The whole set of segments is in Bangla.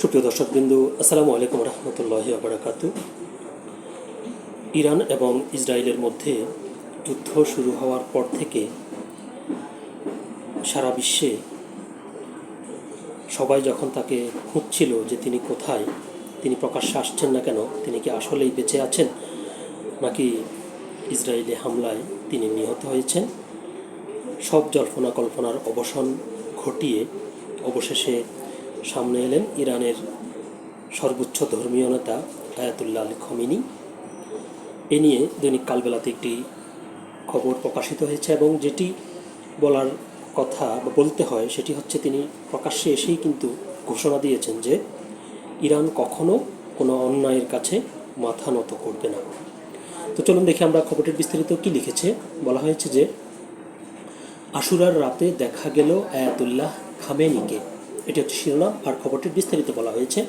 সুপ্রিয় দর্শকবৃন্দু, আসসালামু আলাইকুম রহমতুল্লাহি আবরাকাত ইরান এবং ইসরায়েলের মধ্যে যুদ্ধ শুরু হওয়ার পর থেকে সারা বিশ্বে সবাই যখন তাকে খুঁজছিল যে তিনি কোথায়, তিনি প্রকাশ্যে আসছেন না কেন, তিনি কি আসলেই বেঁচে আছেন নাকি ইসরায়েলি হামলায় তিনি নিহত হয়েছেন, সব জল্পনা কল্পনার অবসান ঘটিয়ে অবশেষে সামনে এলেন ইরানের সর্বোচ্চ ধর্মীয় নেতা আয়াতুল্লাহ আল খমিনি। এ নিয়ে দৈনিক কালবেলাতে একটি খবর প্রকাশিত হয়েছে এবং যেটি বলার কথা বলতে হয় সেটি হচ্ছে তিনি প্রকাশ্যে এসেই কিন্তু ঘোষণা দিয়েছেন যে ইরান কখনো কোনো অন্যায়ের কাছে মাথা নত করবে না। তো চলুন দেখি আমরা খবরটির বিস্তারিত কি লিখেছে। বলা হয়েছে যে আশুরার রাতে দেখা গেল আয়াতুল্লাহ খামেনিকে। এটি হচ্ছে শিরোনাম আর খবরটির বিস্তারিত বলা হয়েছে।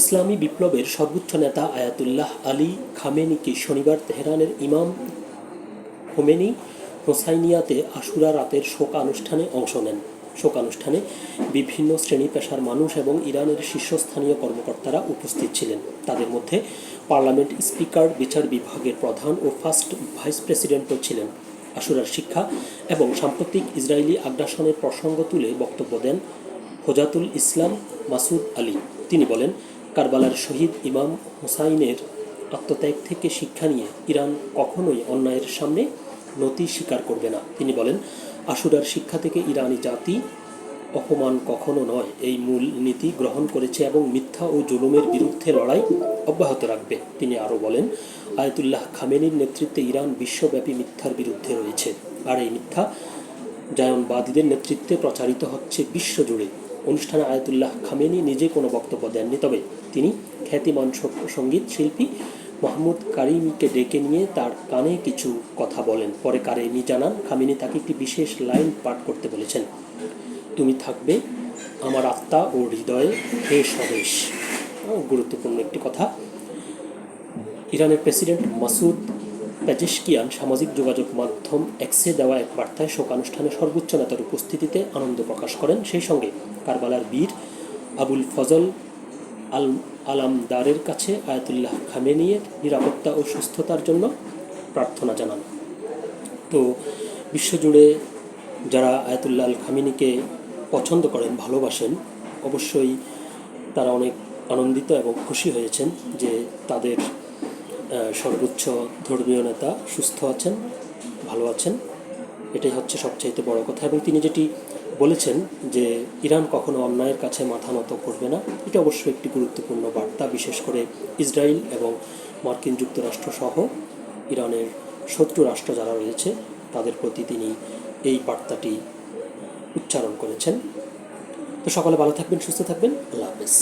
ইসলামী বিপ্লবের সর্বোচ্চ নেতা আয়াতুল্লাহ আলী খামেনিকে শনিবার তেহরানের ইমাম হোমেনি হোসাইনিয়াতে আশুরা রাতের শোকানুষ্ঠানে অংশ নেন। শোকানুষ্ঠানে বিভিন্ন শ্রেণি পেশার মানুষ এবং ইরানের শীর্ষস্থানীয় কর্মকর্তারা উপস্থিত ছিলেন। তাদের মধ্যে পার্লামেন্ট স্পিকার, বিচার বিভাগের প্রধান ও ফার্স্ট ভাইস প্রেসিডেন্টও ছিলেন। আশুরার শিক্ষা এবং সাম্প্রতিক ইসরায়েলি আগ্রাসনের প্রসঙ্গ তুলে বক্তব্য দেন হোজাতুল ইসলাম মাসুদ আলী। তিনি বলেন, কারবালার শহীদ ইমাম হুসাইনের আত্মত্যাগ থেকে শিক্ষা নিয়ে ইরান কখনোই অন্যায়ের সামনে নতি স্বীকার করবে না। তিনি বলেন, আশুরার শিক্ষা থেকে ইরানি জাতি অপমান কখনো নয়। এই মূল নীতি গ্রহণ করেছে এবং মিথ্যা ও জুলুমের বিরুদ্ধে লড়াই অব্যাহত রাখবে। তিনি আরও বলেন, আয়তুল্লাহ খামেনির নেতৃত্বে ইরান বিশ্বব্যাপী মিথ্যার বিরুদ্ধে রয়েছে। আর এই মিথ্যা জায়নবাদীদের নেতৃত্বে প্রচারিত হচ্ছে বিশ্বজুড়ে। অনুষ্ঠানে আয়াতুল্লাহ খামেনি নিজে কোনো বক্তব্য দেননি, তবে তিনি খ্যাতিমান সংগীত শিল্পী মোহাম্মদ কারিমকে ডেকে নিয়ে তার কানে কিছু কথা বলেন। পরে কারিমি জানান, খামিনি তাকে একটি বিশেষ লাইন পাঠ করতে বলেছেন, তুমি থাকবে আমার আত্মা ও হৃদয়ে হে স্বদেশ। গুরুত্বপূর্ণ একটি কথা। ইরানের প্রেসিডেন্ট মাসুদ প্যাজেশকিয়ান সামাজিক যোগাযোগ মাধ্যম এক্সে দেওয়া এক বার্তায় শোকানুষ্ঠানে সর্বোচ্চ নেতার উপস্থিতিতে আনন্দ প্রকাশ করেন। সেই সঙ্গে কারবালার বীর আবুল ফজল আল আলামদারের কাছে আয়াতুল্লাহ খামেনিয়ের নিরাপত্তা ও সুস্থতার জন্য প্রার্থনা জানান। তো বিশ্বজুড়ে যারা আয়াতুল্লাহ আল খামেনিকে পছন্দ করেন, ভালোবাসেন, অবশ্যই তারা অনেক আনন্দিত এবং খুশি হয়েছেন যে তাদের সর্বোচ্চ ধর্মীয় নেতা সুস্থ আছেন, ভালো আছেন, এটাই হচ্ছে সবচাইতে বড় কথা। এবং তিনি যেটি বলেছেন যে ইরান কখনো অন্যায়ের কাছে মাথা নত করবে না, এটা অবশ্যই একটি গুরুত্বপূর্ণ বার্তা, বিশেষ করে ইসরায়েল এবং মার্কিন যুক্তরাষ্ট্র সহ ইরানের শত্রু রাষ্ট্র যারা রয়েছে, তাদের প্রতি তিনি এই বার্তাটি উচ্চারণ করেছেন। তো সকালে ভালো থাকবেন, সুস্থ থাকবেন, আল্লাহ হাফেজ।